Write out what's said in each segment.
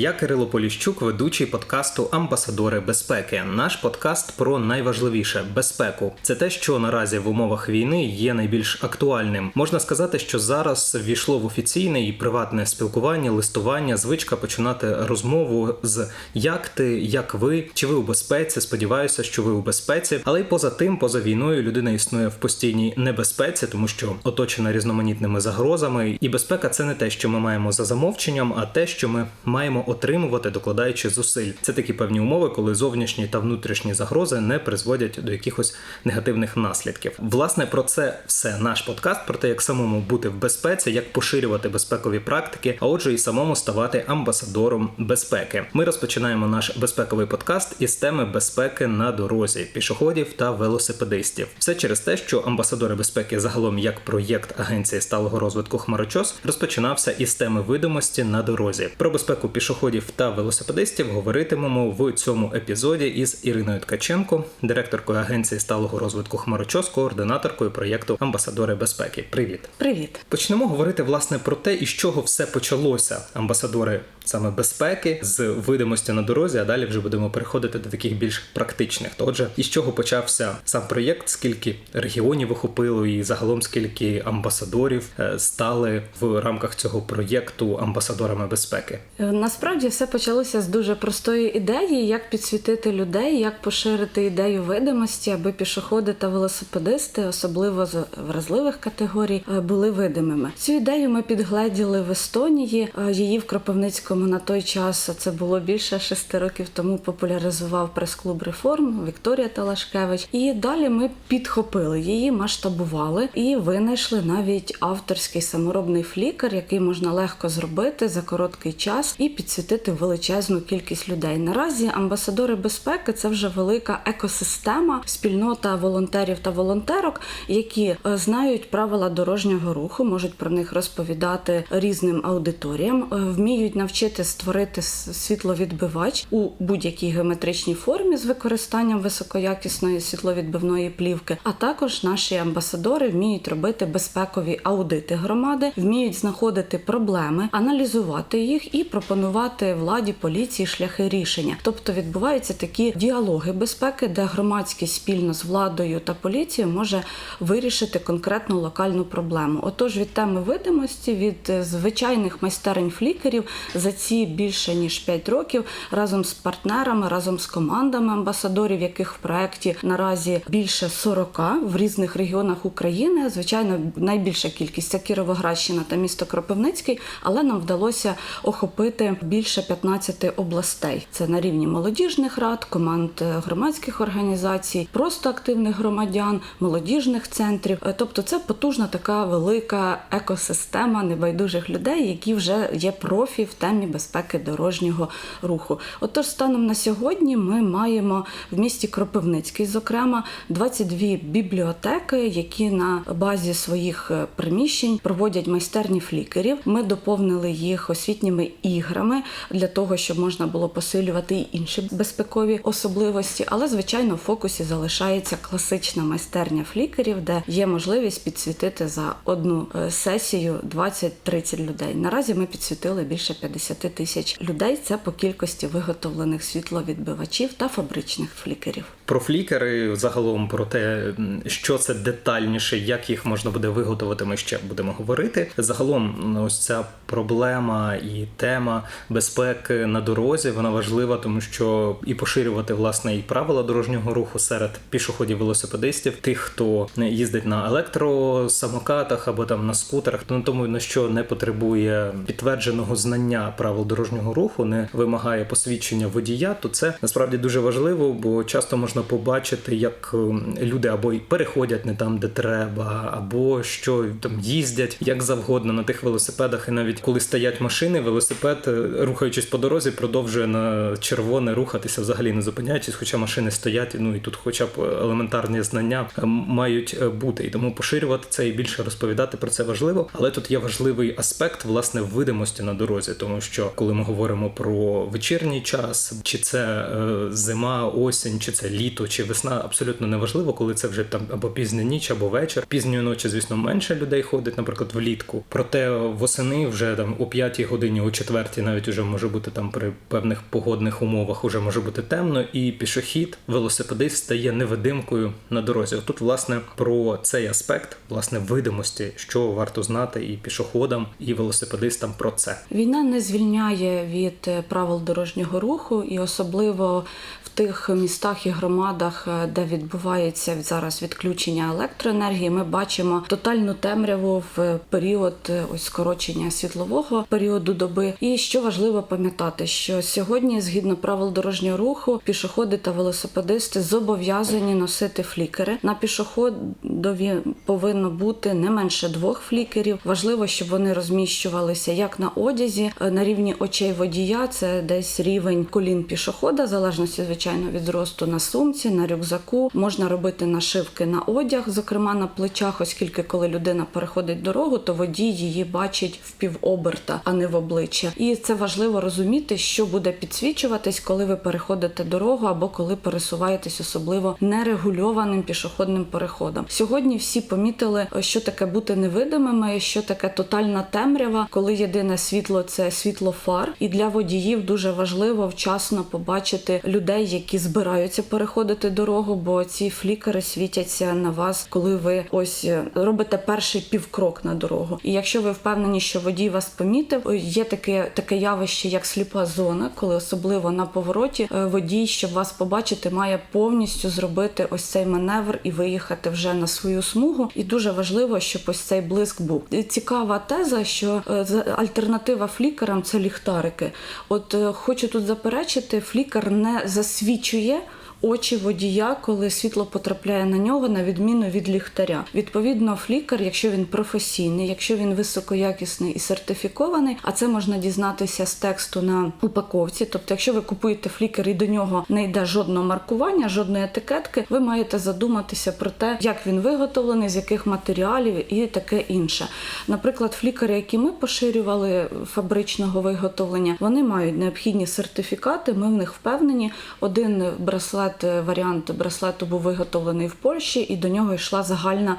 Я Кирило Поліщук, ведучий подкасту Амбасадори безпеки. Наш подкаст про найважливіше безпеку. Це те, що наразі в умовах війни є найбільш актуальним. Можна сказати, що зараз війшло в офіційне і приватне спілкування, листування, звичка починати розмову з як ти, як ви, чи ви у безпеці. Сподіваюся, що ви у безпеці, але й поза тим, поза війною, людина існує в постійній небезпеці, тому що оточена різноманітними загрозами, і безпека це не те, що ми маємо за замовченням, а те, що ми маємо отримувати, докладаючи зусиль. Це такі певні умови, коли зовнішні та внутрішні загрози не призводять до якихось негативних наслідків. Власне, про це все наш подкаст, про те, як самому бути в безпеці, як поширювати безпекові практики, а отже, і самому ставати амбасадором безпеки. Ми розпочинаємо наш безпековий подкаст із теми безпеки на дорозі, пішоходів та велосипедистів. Все через те, що амбасадори безпеки загалом як проєкт агенції сталого розвитку Хмарочос розпочинався із теми видимості на дорозі. Про безпеку пішоходів та велосипедистів говоритимемо в цьому епізоді із Іриною Ткаченко, директоркою агенції сталого розвитку Хмарочос, координаторкою проєкту Амбасадори безпеки. Привіт, Привіт. почнемо говорити власне про те, із чого все почалося. Амбасадори саме безпеки з видимості на дорозі. А далі вже будемо переходити до таких більш практичних. То, Отже, із чого почався сам проєкт, скільки регіонів охопило, і загалом скільки амбасадорів е, стали в рамках цього проєкту амбасадорами безпеки. Е, Насправді все почалося з дуже простої ідеї, як підсвітити людей, як поширити ідею видимості, аби пішоходи та велосипедисти, особливо з вразливих категорій, е, були видимими. Цю ідею ми підгледіли в Естонії. Її в Кропивницькому на той час це було більше шести років тому. Популяризував прес-клуб реформ Вікторія Талашкевич. І далі ми підхопили її, масштабували і винайшли навіть авторський саморобний флікер, який можна легко зробити за короткий час і підсвітити величезну кількість людей. Наразі амбасадори безпеки це вже велика екосистема, спільнота волонтерів та волонтерок, які е, знають правила дорожнього руху, можуть про них розповідати різним аудиторіям, е, вміють навчити створити світловідбивач у будь-якій геометричній формі з використанням високоякісної світловідбивної плівки. А також наші амбасадори вміють робити безпекові аудити громади, вміють знаходити проблеми, аналізувати їх і пропонувати владі поліції шляхи рішення. Тобто відбуваються такі діалоги безпеки, де громадськість спільно з владою та поліцією може вирішити конкретну локальну проблему. Отож, від теми видимості, від е, звичайних майстерень флікерів за ці більше ніж 5 років разом з партнерами, разом з командами амбасадорів, яких в проєкті наразі більше 40 в різних регіонах України. Звичайно, найбільша кількість це Кіровоградщина та місто Кропивницький, але нам вдалося охопити більше 15 областей. Це на рівні молодіжних рад, команд е, громадських організацій, просто активних громадян, молодіжних центрів. Е, Тобто, це потужна така велика екосистема небайдужих людей, які вже є профі в темі безпеки дорожнього руху. Отож, станом на сьогодні ми маємо в місті Кропивницький, зокрема, 22 бібліотеки, які на базі своїх е, приміщень проводять майстерні флікерів. Ми доповнили їх освітніми іграми для того, щоб можна було посилювати і інші безпекові особливості. Але звичайно, в фокусі залишається класична майстерня флікерів, де є можливість підсвітити за одну е, сесію 20-30 людей. Наразі ми підсвітили більше 50 тисяч людей. Це по кількості виготовлених світловідбивачів та фабричних флікерів. Про флікери загалом про те, що це детальніше, як їх можна буде виготовити, ми ще будемо говорити. Загалом, ось ця проблема і тема безпеки на дорозі вона важлива, тому що і поширювати власне і правила дорожнього руху серед пішоходів велосипедистів, тих, хто їздить на електросамокатах або там на скутерах, ну тому на що не потребує підтвердженого знання правил дорожнього руху, не вимагає посвідчення водія, то це насправді дуже важливо, бо часто можна побачити, як ем, люди або переходять не там, де треба, або що там їздять як завгодно на тих велосипедах, і навіть коли стоять машини, велосипед, е, рухаючись по дорозі, продовжує на червоне рухатися, взагалі не зупиняючись, хоча машини стоять. Ну і тут, хоча б елементарні знання е, мають е, бути. І тому поширювати це і більше розповідати про це важливо. Але тут є важливий аспект власне видимості на дорозі, тому що коли ми говоримо про вечірній час, чи це е, зима, осінь, чи це літо, чи весна, абсолютно неважливо, коли це вже там або пізня ніч, або вечір. Пізньої ночі, звісно, менше людей ходить, наприклад, влітку. Проте восени вже там о п'ятій годині, о четвертій, навіть уже може бути там при певних погодних умовах, уже може бути темно, і пішохід, велосипедист стає невидимкою на дорозі. Тут, власне, про цей аспект власне видимості, що варто знати і пішоходам, і велосипедистам про це. Війна не звільняє від е, правил дорожнього руху, і особливо в тих містах і громадах, е, де відбувається зараз відключення електроенергії, ми бачимо тотальну темряву в період е, ось скорочення світлового періоду доби. І що важливо пам'ятати, що сьогодні, згідно правил дорожнього руху, пішоходи та велосипедисти зобов'язані носити флікери. На пішоходові повинно бути не менше двох флікерів. Важливо, щоб вони розміщувалися як на одязі, е, на рівні очей водія. Це десь рівень колін пішохода, залежності звичайно від зросту на сумці, на рюкзаку. Можна робити нашивки на одяг, зокрема на плечах, оскільки коли людина переходить дорогу, то водій її бачить в півоберта, а не в обличчя. І це важливо розуміти, що буде підсвічуватись, коли ви переходите дорогу або коли пересуваєтесь особливо нерегульованим пішохідним переходом. Сьогодні всі помітили, що таке бути невидимими, що таке тотальна темрява, коли єдине світло це світло фар. І для водіїв дуже важливо вчасно побачити людей, які збираються переходити дорогу, бо ці флікери світяться на вас, коли ви ось е, робите перший півкрок на дорогу. І якщо ви впевнені, що водій вас помітив, є таке таке явище, як сліпа зона, коли особливо на повороті е, водій, щоб вас побачити, має повністю зробити ось цей маневр і виїхати вже на свою смугу. І дуже важливо, щоб ось цей блиск був. Цікава теза, що е, альтернатива флікерам це ліхтарики. От е, хочу тут заперечити, флікер не засвічує. Очі водія, коли світло потрапляє на нього, на відміну від ліхтаря. Відповідно, флікер, якщо він професійний, якщо він високоякісний і сертифікований, а це можна дізнатися з тексту на упаковці. Тобто, якщо ви купуєте флікер і до нього не йде жодного маркування, жодної етикетки, ви маєте задуматися про те, як він виготовлений, з яких матеріалів і таке інше. Наприклад, флікери, які ми поширювали фабричного виготовлення, вони мають необхідні сертифікати. Ми в них впевнені. Один браслет, е, варіант браслету був виготовлений в Польщі, і до нього йшла загальна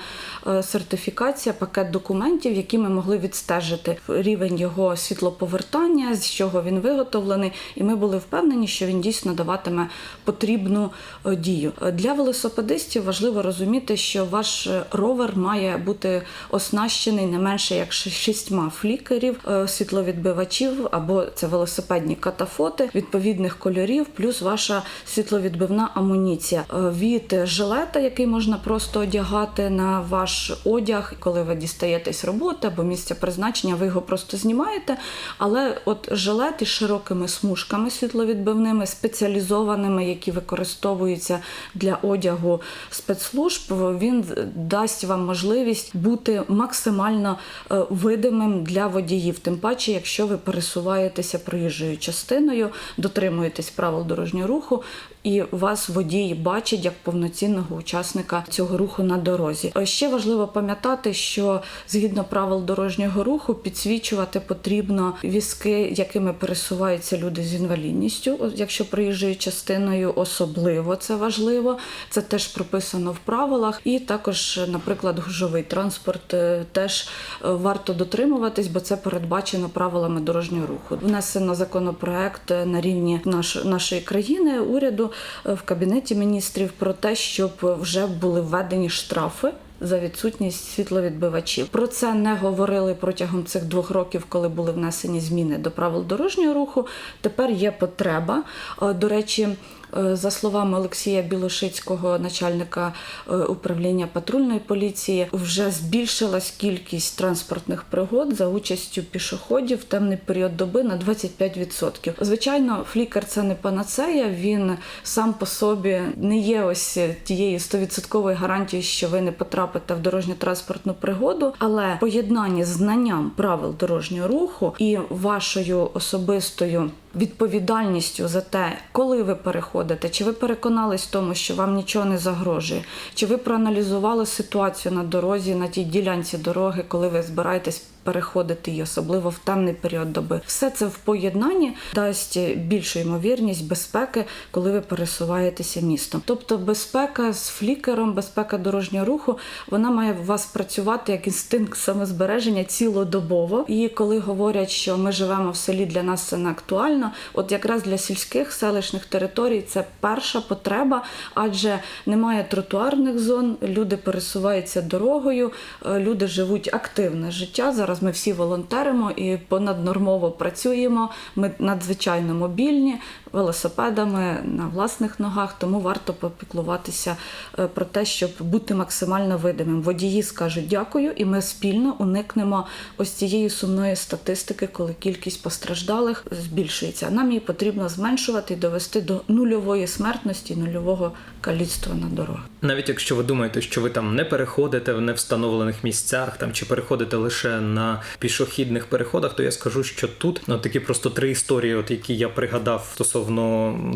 е, сертифікація, пакет документів, які ми могли відстежити рівень його світлоповертання, з чого він виготовлений, і ми були впевнені, що він дійсно даватиме потрібну е, дію. Для велосипедистів важливо розуміти, що ваш ровер має бути оснащений не менше як шістьма флікерів, світловідбивачів або це велосипедні катафоти відповідних кольорів, плюс ваша світловідбивна амуніція Е, від жилета, який можна просто одягати на ваш одяг, коли ви дістаєтесь роботи або місця призначення, ви його просто знімаєте. Але от жилет із широкими смужками світловідбивними, спеціалізованими, які використовуються для одягу спецслужб, він дасть вам можливість бути максимально е, видимим для водіїв. Тим паче, якщо ви пересуваєтеся проїжджою частиною, дотримуєтесь правил дорожнього руху. І вас водій бачить як повноцінного учасника цього руху на дорозі. Е, Ще важливо пам'ятати, що згідно правил дорожнього руху підсвічувати потрібно візки, якими пересуваються люди з інвалідністю. Якщо проїжджою частиною, особливо це важливо. Це теж прописано в правилах. І також, наприклад, гужовий транспорт е, теж е, варто дотримуватись, бо це передбачено правилами дорожнього руху. Внесено законопроект на рівні наш, нашої країни уряду в кабінеті міністрів про те, щоб вже були введені штрафи. За відсутність світловідбивачів про це не говорили протягом цих двох років, коли були внесені зміни до правил дорожнього руху. Тепер є потреба. Е, До речі, е, за словами Олексія Білошицького, начальника е, управління патрульної поліції, вже збільшилась кількість транспортних пригод за участю пішоходів в темний період доби на 25%. Звичайно, флікер це не панацея. Він сам по собі не є ось тією 100% гарантією, що ви не потрапите в дорожньо-транспортну пригоду, але поєднання з знанням правил дорожнього руху і вашою особистою відповідальністю за те, коли ви переходите, чи ви переконались в тому, що вам нічого не загрожує, чи ви проаналізували ситуацію на дорозі на тій ділянці дороги, коли ви збираєтесь переходити її, особливо в темний період доби. Все це в поєднанні дасть більшу ймовірність безпеки, коли ви пересуваєтеся містом. Тобто, безпека з флікером, безпека дорожнього руху, вона має у вас працювати як інстинкт самозбереження цілодобово. І коли говорять, що ми живемо в селі, для нас це не актуально. От якраз для сільських селищних територій це перша потреба, адже немає тротуарних зон, люди пересуваються дорогою, е, люди живуть активне життя. Зараз ми всі волонтеримо і понаднормово працюємо. Ми надзвичайно мобільні велосипедами на власних ногах, тому варто попіклуватися е, про те, щоб бути максимально видимим. Водії скажуть дякую, і ми спільно уникнемо ось цієї сумної статистики, коли кількість постраждалих збільшується. Нам її потрібно зменшувати і довести до нульової смертності, нульового каліцтва на дорогах. Навіть якщо ви думаєте, що ви там не переходите в невстановлених місцях, там чи переходите лише на пішохідних переходах, то я скажу, що тут ну, такі просто три історії, от які я пригадав стосовно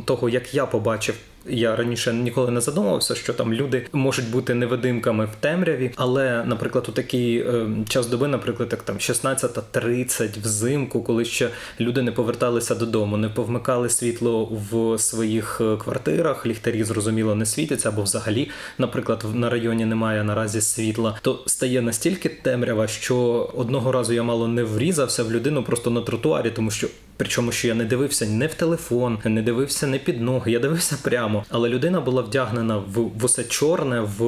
того, як я побачив. Я раніше ніколи не задумувався, що там люди можуть бути невидимками в темряві, але, наприклад, у такий е, час доби, наприклад, як там 16.30 взимку, коли ще люди не поверталися додому, не повмикали світло в своїх е, квартирах, ліхтарі зрозуміло не світяться, або взагалі, наприклад, на районі немає наразі світла, то стає настільки темрява, що одного разу я мало не врізався в людину просто на тротуарі, тому що. Причому, що я не дивився не в телефон, не дивився не під ноги, я дивився прямо. Але людина була вдягнена в, в усе чорне, в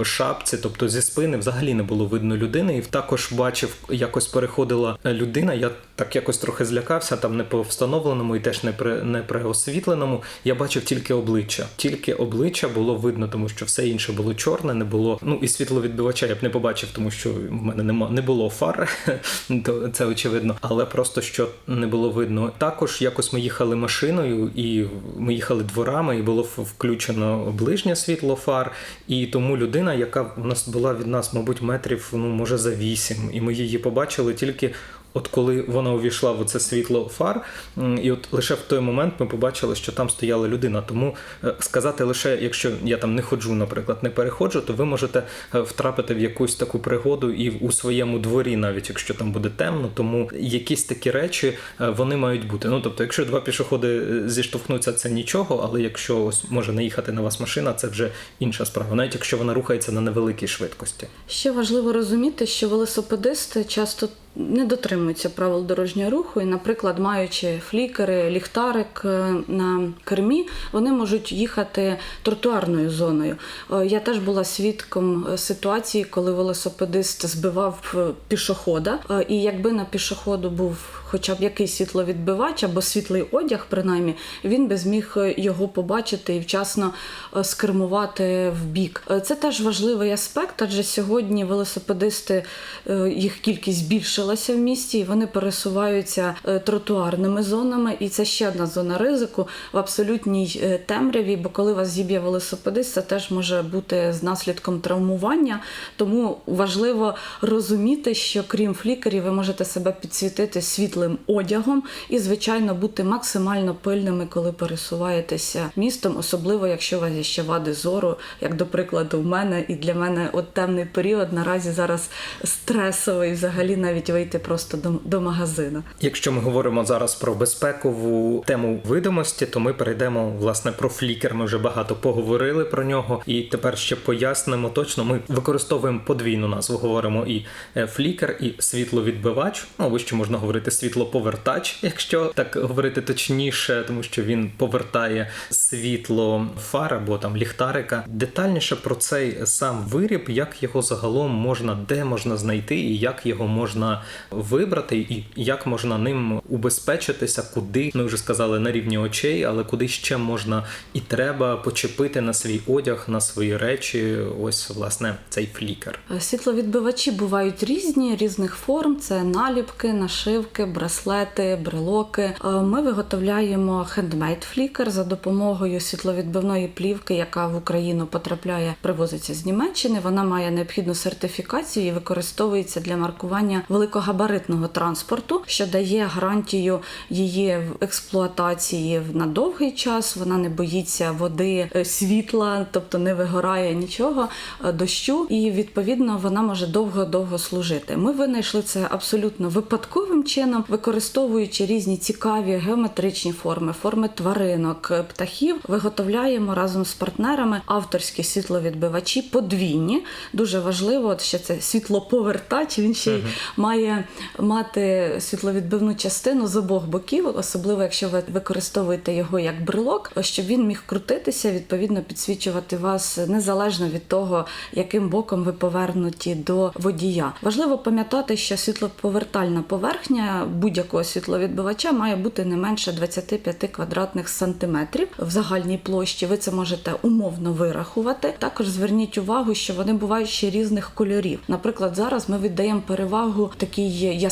е, шапці, тобто зі спини взагалі не було видно людини. І також бачив, якось переходила людина. Я так якось трохи злякався, там не по встановленому і теж не при не при освітленому. Я бачив тільки обличчя. Тільки обличчя було видно, тому що все інше було чорне, не було. Ну і світловідбивача я б не побачив, тому що в мене нема не було фар, то це очевидно. Але просто що не було видно. Також якось ми їхали машиною, і ми їхали дворами, і було включено ближнє світло фар. І тому людина, яка у нас була від нас, мабуть, метрів, ну може за вісім, і ми її побачили тільки. От коли вона увійшла в це світло фар, і от лише в той момент ми побачили, що там стояла людина. Тому е, сказати лише, якщо я там не ходжу, наприклад, не переходжу, то ви можете е, втрапити в якусь таку пригоду і у своєму дворі, навіть якщо там буде темно. Тому якісь такі речі е, вони мають бути. Ну тобто, якщо два пішоходи зіштовхнуться, це нічого, але якщо ось може наїхати на вас машина, це вже інша справа, навіть якщо вона рухається на невеликій швидкості. Ще важливо розуміти, що велосипедисти часто не дотримуються правил дорожнього руху, і, наприклад, маючи флікери, ліхтарик е, на кермі, вони можуть їхати тротуарною зоною. Е, Я теж була свідком е, ситуації, коли велосипедист збивав пішохода, і якби на пішоходу був хоча б якийсь світловідбивач або світлий одяг, принаймні, він би зміг його побачити і вчасно скермувати в бік. Це теж важливий аспект, адже сьогодні велосипедисти їх кількість збільшилася в місті, і вони пересуваються е, тротуарними зонами. І це ще одна зона ризику в абсолютній е, темряві. Бо коли вас зіб'є велосипедист, це теж може бути з наслідком травмування. Тому важливо розуміти, що крім флікерів, ви можете себе підсвітити світлим одягом і, звичайно, бути максимально пильними, коли пересуваєтеся містом, особливо якщо у вас є ще вади зору, як до прикладу, в мене і для мене от темний період наразі зараз стресовий, взагалі навіть вийти просто до, до магазину. Якщо ми говоримо зараз про безпекову тему видимості, то ми перейдемо власне про флікер. Ми вже багато поговорили про нього, і тепер ще пояснимо точно. Ми використовуємо подвійну назву. Говоримо і е, флікер, і світловідбивач. Ну або ще можна говорити світлоповертач, якщо так говорити точніше, тому що він повертає світло фар або там ліхтарика. Детальніше про цей сам виріб, як його загалом можна, де можна знайти, і як його можна вибрати, і як можна ним убезпечитися, куди ми вже сказали на рівні очей, але куди ще можна і треба почепити на свій одяг, на свої речі. Ось власне цей флікер. Е, Світловідбивачі бувають різні, різних форм: це наліпки, нашивки, браслети, брелоки. Е, Ми виготовляємо хендмейд флікер за допомогою світловідбивної плівки, яка в Україну потрапляє, привозиться з Німеччини. Вона має необхідну сертифікацію і використовується для маркування великогабаритного транспорту, що дає гарантію її експлуатації на довгий час. Вона не боїться води, е, світла, тобто не вигорає нічого, е, дощу, і відповідно вона може довго-довго служити. Ми винайшли це абсолютно випадковим чином, використовуючи різні цікаві геометричні форми, форми тваринок, е, птахів, виготовляємо разом з партнерами авторські світловідбивачі подвійні. Дуже важливо, ще це світлоповертач. Він ще й має мати світловідбивну частину з обох боків, особливо якщо ви використовуєте його як брелок, щоб він міг крутитися, відповідно підсвічувати вас незалежно від того, яким боком ви повернуті до водія. Важливо пам'ятати, що світлоповертальна поверхня будь-якого світловідбивача має бути не менше 25 квадратних сантиметрів в загальній площі. Ви це можете умовно вирахувати. Також зверніть увагу, що вони бувають ще різних кольорів. Наприклад, зараз ми віддаємо перевагу такій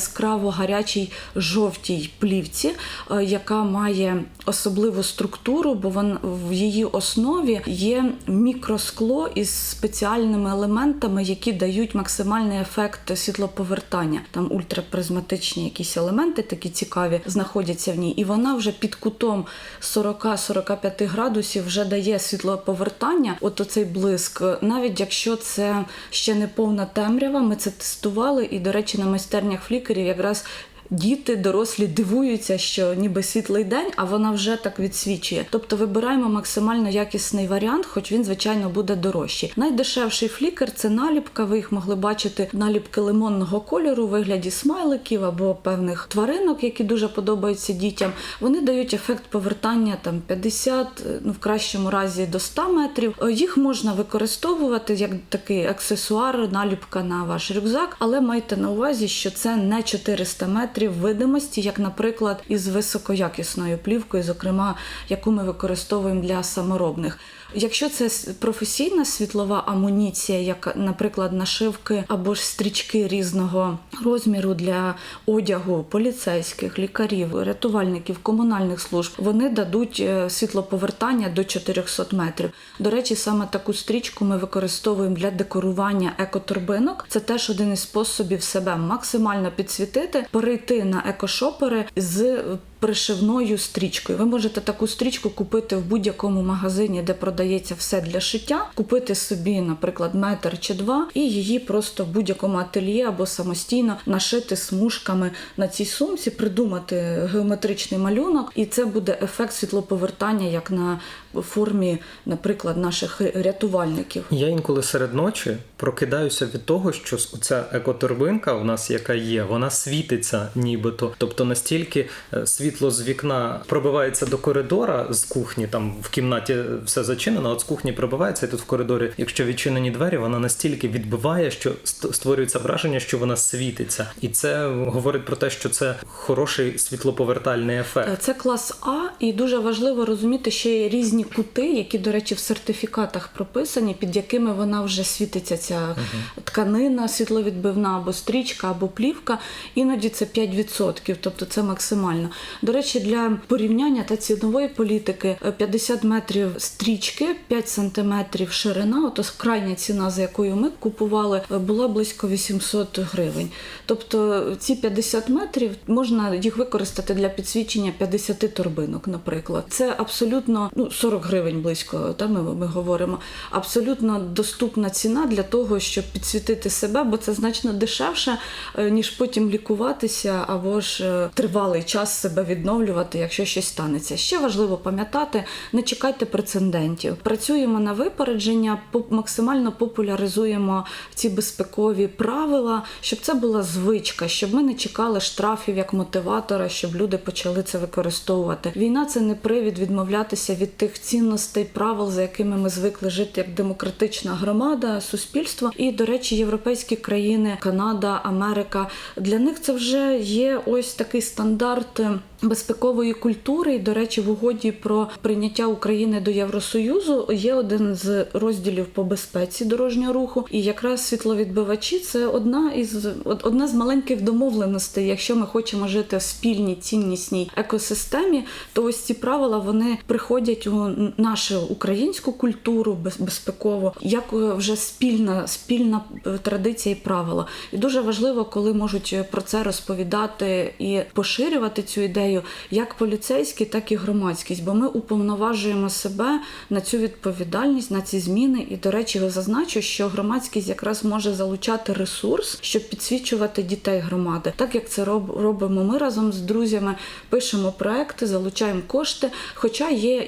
яскраво гарячій жовтій плівці, е, яка має особливу структуру, бо вон в її основі є мікроскло із спеціальними елементами, які дають максимальний ефект світлоповертання. Там ультрапризматичні якісь елементи, такі цікаві, знаходяться в ній, і вона вже під кутом 40-45 градусів вже дає світлоповертання. От оцей блиск, навіть якщо це ще не повна темрява, ми це тестували, і, до речі, на майстернях флікерів якраз. Діти, дорослі дивуються, що ніби світлий день, а вона вже так відсвічує. Тобто вибираємо максимально якісний варіант, хоч він, звичайно, буде дорожчий. Найдешевший флікер це наліпка. Ви їх могли бачити наліпки лимонного кольору у вигляді смайликів або певних тваринок, які дуже подобаються дітям. Вони дають ефект повертання там 50, ну в кращому разі до 100 метрів. Е, Їх можна використовувати як такий аксесуар, наліпка на ваш рюкзак, але майте на увазі, що це не 400 метрів видимості, як, наприклад, із високоякісною плівкою, зокрема, яку ми використовуємо для саморобних. Якщо це професійна світлова амуніція, як, наприклад, нашивки або ж стрічки різного розміру для одягу поліцейських, лікарів, рятувальників, комунальних служб, вони дадуть е, світлоповертання до 400 метрів. До речі, саме таку стрічку ми використовуємо для декорування екоторбинок. Це теж один із способів себе максимально підсвітити, перейти на екошопери з пришивною стрічкою. Ви можете таку стрічку купити в будь-якому магазині, де продається все для шиття, купити собі, наприклад, метр чи два, і її просто в будь-якому ательє або самостійно нашити смужками на цій сумці, придумати геометричний малюнок, і це буде ефект світлоповертання, як на формі, наприклад, наших рятувальників. Я інколи серед ночі прокидаюся від того, що ця екоторбинка у нас, яка є, вона світиться нібито. Тобто настільки е, світло з вікна пробивається до коридора з кухні, там в кімнаті все зачинено, от з кухні пробивається, і тут в коридорі, якщо відчинені двері, вона настільки відбиває, що створюється враження, що вона світиться. І це говорить про те, що це хороший світлоповертальний ефект. Е, Це клас А, і дуже важливо розуміти, що є різні кути, які, до речі, в сертифікатах прописані, під якими вона вже світиться ця тканина світловідбивна або стрічка, або плівка. Іноді це 5%, тобто це максимально. До речі, для порівняння та цінової політики е, 50 метрів стрічки, 5 сантиметрів ширина. Ото крайня ціна, за якою ми купували, е, була близько 800 гривень. Тобто ці 50 метрів можна їх використати для підсвічення 50 торбинок, наприклад. Це абсолютно ну 40 гривень близько. Та ми, ми говоримо. Абсолютно доступна ціна для того, щоб підсвітити себе, бо це значно дешевше, е, ніж потім лікуватися або ж е, тривалий час себе відновлювати, якщо щось станеться. Ще важливо пам'ятати, не чекайте прецедентів. Працюємо на випередження, максимально популяризуємо ці безпекові правила, щоб це була звичка, щоб ми не чекали штрафів як мотиватора, щоб люди почали це використовувати. Війна це не привід відмовлятися від тих цінностей, правил, за якими ми звикли жити як демократична громада, суспільство. І, до речі, європейські країни, Канада, Америка для них це вже є ось такий стандарт. безпекової культури. І, до речі, в угоді про прийняття України до Євросоюзу є один з розділів по безпеці дорожнього руху. І якраз світловідбивачі це одна із одна з маленьких домовленостей. Якщо ми хочемо жити в спільній ціннісній екосистемі, то ось ці правила вони приходять у нашу українську культуру без- безпекову, як е, вже спільна спільна е, традиція і правила. І дуже важливо, коли можуть е, про це розповідати і поширювати цю ідею, як поліцейські, так і громадськість, бо ми уповноважуємо себе на цю відповідальність, на ці зміни. І, до речі, зазначу, що громадськість якраз може залучати ресурс, щоб підсвічувати дітей громади, так як це робимо ми разом з друзями, пишемо проекти, залучаємо кошти. Хоча є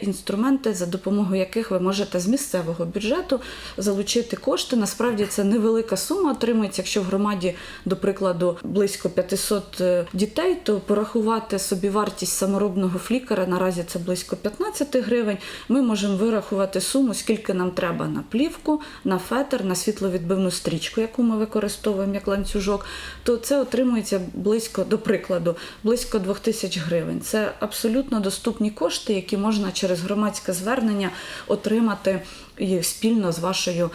інструменти, за допомогою яких ви можете з місцевого бюджету залучити кошти. Насправді це невелика сума отримується, якщо в громаді, до прикладу, близько 500 е, дітей, то порахувати собі вартість саморобного флікера наразі це близько 15 гривень. Ми можемо вирахувати суму, скільки нам треба на плівку, на фетр, на світловідбивну стрічку, яку ми використовуємо як ланцюжок. То це отримується близько, до прикладу, близько 2000 гривень. Це абсолютно доступні кошти, які можна через громадське звернення отримати і спільно з вашою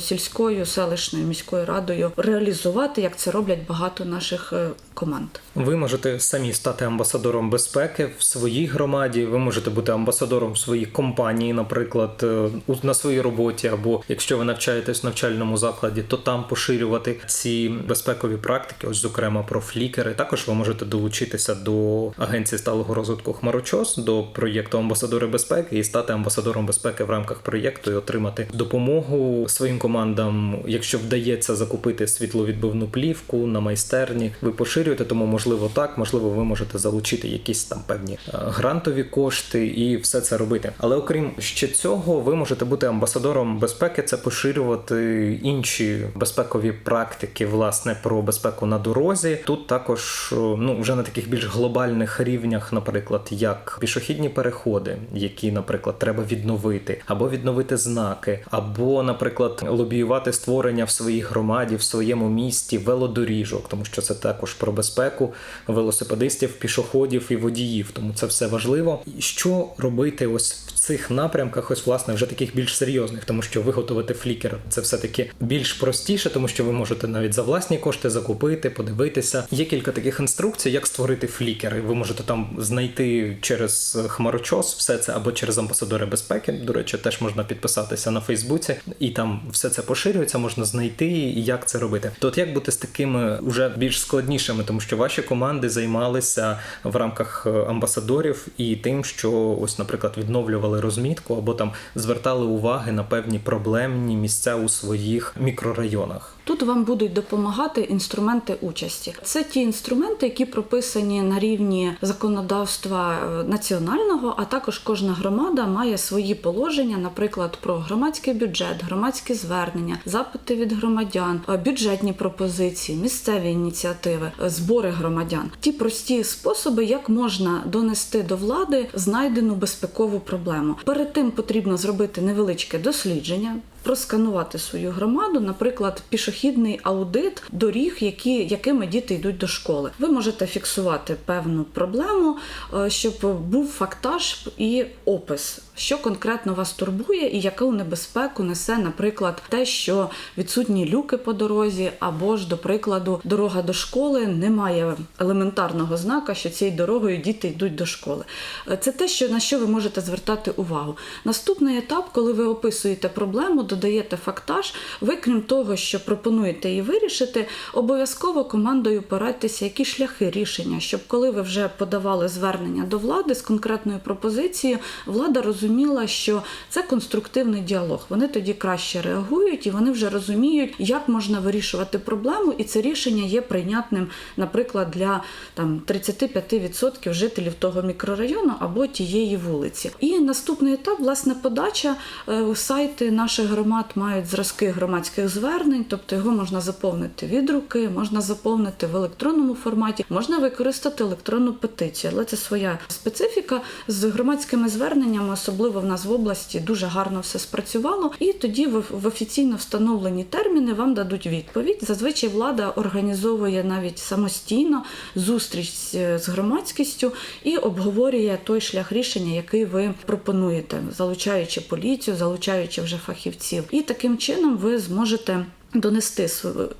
сільською, селищною міською радою реалізувати, як це роблять багато наших е, команд. Ви можете самі стати амбасадором безпеки в своїй громаді. Ви можете бути амбасадором в своїй компанії, наприклад, е, на своїй роботі, або якщо ви навчаєтесь в навчальному закладі, то там поширювати ці безпекові практики, ось зокрема про флікери. Також ви можете долучитися до агенції сталого розвитку Хмарочос, до проєкту Амбасадори безпеки і стати амбасадором безпеки в рамках проєкту і отримати допомогу своїм командам, якщо вдається закупити світловідбивну плівку на майстерні. Ви поширюєте, тому можливо так, можливо, ви можете залучити якісь там певні е, грантові кошти і все це робити. Але окрім ще цього, ви можете бути амбасадором безпеки, це поширювати інші безпекові практики, власне, про безпеку на дорозі. Тут також е, ну вже на таких більш глобальних рівнях, наприклад, як пішохідні переходи, які, наприклад, треба відновити, або відновити знаки, або, наприклад, лобіювати створення в своїй громаді, в своєму місті велодоріжок, тому що це також про безпеку велосипедистів, пішоходів і водіїв. Тому це все важливо. Що робити ось в цих напрямках, ось власне вже таких більш серйозних, тому що виготовити флікер це все таки більш простіше, тому що ви можете навіть за власні кошти закупити, подивитися. Є кілька таких інструкцій, як створити флікери. Ви можете там знайти через хмарочос все це або через амбасадори безпеки. До речі, теж можна підписатися на Фейсбуці, і там все це поширюється, можна знайти і як це робити. То як бути з такими уже більш складнішими, тому що ваші команди займалися в рамках е, амбасадорів і тим, що ось, наприклад, відновлювали розмітку або там звертали уваги на певні проблемні місця у своїх мікрорайонах. Тут вам будуть допомагати інструменти участі. Це ті інструменти, які прописані на рівні законодавства е, національного, а також кожна громада має свої положення, наприклад, про громадський бюджет, громадські звернення, запити від громадян, е, бюджетні пропозиції, місцеві ініціативи, е, збори громадян. Ті прості способи, як можна донести до влади знайдену безпекову проблему. Перед тим потрібно зробити невеличке дослідження просканувати свою громаду, наприклад, пішохідний аудит доріг, які, якими діти йдуть до школи. Ви можете фіксувати певну проблему, е, щоб був фактаж і опис, що конкретно вас турбує, і яку небезпеку несе, наприклад, те, що відсутні люки по дорозі, або ж, до прикладу, дорога до школи немає елементарного знака, що цією дорогою діти йдуть до школи. Е, Це те, що на що ви можете звертати увагу. Наступний етап, коли ви описуєте проблему, додаєте фактаж. Ви, крім того, що пропонуєте її вирішити, обов'язково командою порадьтеся, які шляхи рішення, щоб коли ви вже подавали звернення до влади з конкретною пропозицією, влада розуміла, що це конструктивний діалог. Вони тоді краще реагують і вони вже розуміють, як можна вирішувати проблему, і це рішення є прийнятним, наприклад, для там 35% жителів того мікрорайону або тієї вулиці. І наступний етап, власне, подача Е, сайти наших громад мають зразки громадських звернень, тобто його можна заповнити від руки, можна заповнити в електронному форматі, можна використати електронну петицію, але це своя специфіка з громадськими зверненнями, особливо. Особливо в нас в області, дуже гарно все спрацювало. І тоді в, офіційно встановлені терміни вам дадуть відповідь. Зазвичай влада організовує навіть самостійно зустріч з громадськістю і обговорює той шлях рішення, який ви пропонуєте, залучаючи поліцію, залучаючи вже фахівців. І таким чином ви зможете донести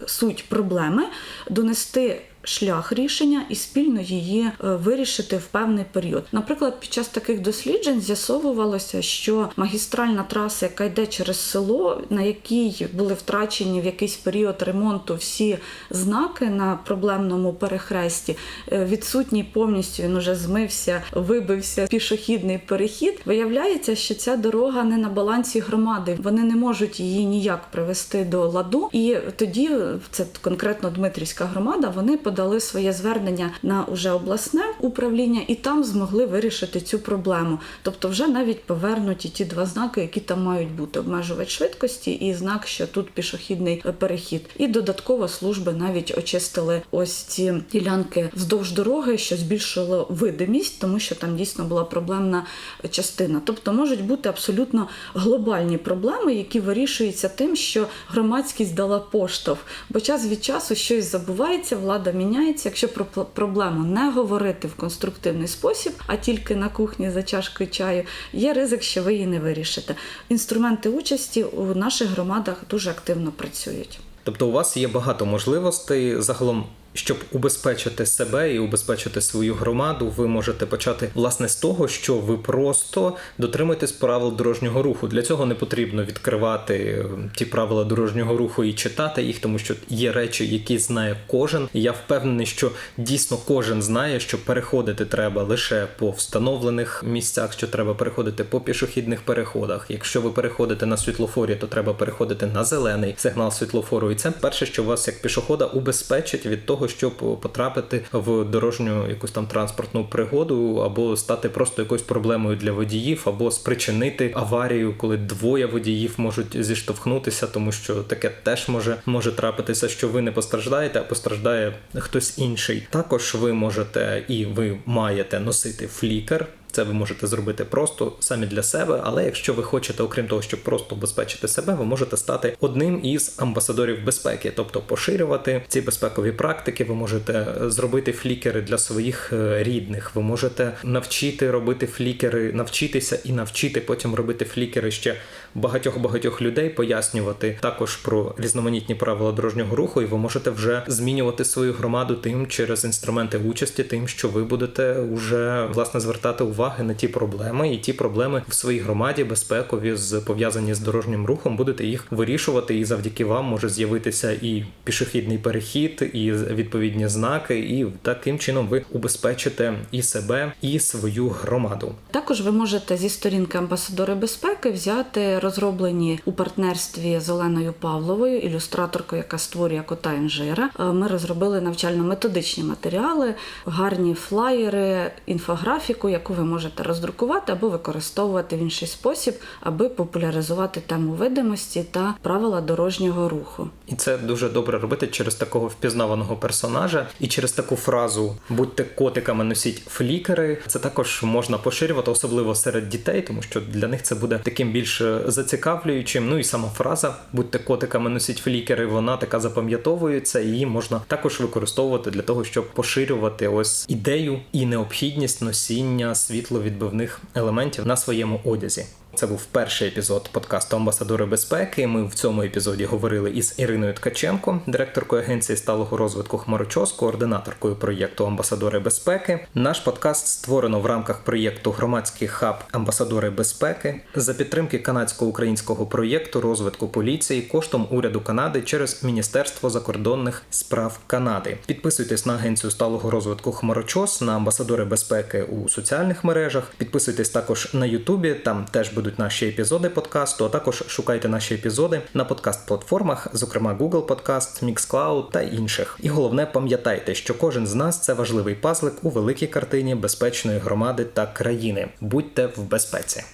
суть проблеми, донести. Шлях рішення і спільно її е, вирішити в певний період. Наприклад, під час таких досліджень з'ясовувалося, що магістральна траса, яка йде через село, на якій були втрачені в якийсь період ремонту всі знаки на проблемному перехресті, е, відсутній повністю він уже змився, вибився пішохідний перехід. Виявляється, що ця дорога не на балансі громади. Вони не можуть її ніяк привести до ладу. І тоді це конкретно Дмитрівська громада. Вони подали своє звернення на уже обласне управління і там змогли вирішити цю проблему. Тобто, вже навіть повернуті ті два знаки, які там мають бути: обмежувач швидкості і знак, що тут пішохідний е, перехід. І додатково служби навіть очистили ось ці ділянки вздовж дороги, що збільшило видимість, тому що там дійсно була проблемна частина. Тобто можуть бути абсолютно глобальні проблеми, які вирішуються тим, що громадськість дала поштовх, бо час від часу щось забувається, влада міняється. Якщо про проблему не говорити в конструктивний спосіб, а тільки на кухні за чашкою чаю, є ризик, що ви її не вирішите. Інструменти участі у наших громадах дуже активно працюють. Тобто у вас є багато можливостей загалом. Щоб убезпечити себе і убезпечити свою громаду, ви можете почати власне з того, що ви просто дотримуєтесь правил дорожнього руху. Для цього не потрібно відкривати ті правила дорожнього руху і читати їх, тому що є речі, які знає кожен. І я впевнений, що дійсно кожен знає, що переходити треба лише по встановлених місцях, що треба переходити по пішохідних переходах. Якщо ви переходите на світлофорі, то треба переходити на зелений сигнал світлофору. І це перше, що вас як пішохода убезпечить від того, щоб потрапити в дорожню якусь там транспортну пригоду, або стати просто якоюсь проблемою для водіїв, або спричинити аварію, коли двоє водіїв можуть зіштовхнутися, тому що таке теж може, може трапитися, що ви не постраждаєте, а постраждає хтось інший. Також ви можете і ви маєте носити флікер. Це ви можете зробити просто самі для себе, але якщо ви хочете, окрім того, щоб просто убезпечити себе, ви можете стати одним із амбасадорів безпеки, тобто поширювати ці безпекові практики. Ви можете зробити флікери для своїх е, рідних. Ви можете навчити робити флікери, навчитися і навчити потім робити флікери ще багатьох багатьох людей, пояснювати також про різноманітні правила дорожнього руху, і ви можете вже змінювати свою громаду тим через інструменти участі, тим, що ви будете вже власне звертати уваги на ті проблеми, і ті проблеми в своїй громаді безпекові з пов'язані з дорожнім рухом, будете їх вирішувати, і завдяки вам може з'явитися і пішохідний перехід, і відповідні знаки, і таким чином ви убезпечите і себе, і свою громаду. Також ви можете зі сторінки амбасадори безпеки взяти розроблені у партнерстві з Оленою Павловою, ілюстраторкою, яка створює кота інжира. Е, Ми розробили навчально-методичні матеріали, гарні флаєри, інфографіку, яку ви можете роздрукувати або використовувати в інший спосіб, аби популяризувати тему видимості та правила дорожнього руху. І це дуже добре робити через такого впізнаваного персонажа і через таку фразу будьте котиками, носіть флікери. Це також можна поширювати, особливо серед дітей, тому що для них це буде таким більш е, зацікавлюючим. Ну і сама фраза будьте котиками, носіть флікери. Вона така запам'ятовується, її можна також використовувати для того, щоб поширювати ось ідею і необхідність носіння світловідбивних елементів на своєму одязі. Це був перший епізод подкасту Амбасадори безпеки. Ми в цьому епізоді говорили із Іриною Ткаченко, директоркою агенції сталого розвитку Хмарочос, координаторкою проєкту Амбасадори безпеки. Наш подкаст створено в рамках проєкту Громадський хаб Амбасадори безпеки за підтримки канадсько-українського проєкту розвитку поліції коштом уряду Канади через Міністерство закордонних справ Канади. Підписуйтесь на агенцію сталого розвитку Хмарочос на амбасадори безпеки у соціальних мережах. Підписуйтесь також на Ютубі. Там теж будуть наші епізоди подкасту. А також шукайте наші епізоди на подкаст-платформах, зокрема Google Podcast, Mixcloud та інших. І головне, пам'ятайте, що кожен з нас це важливий пазлик у великій картині безпечної громади та країни. Будьте в безпеці.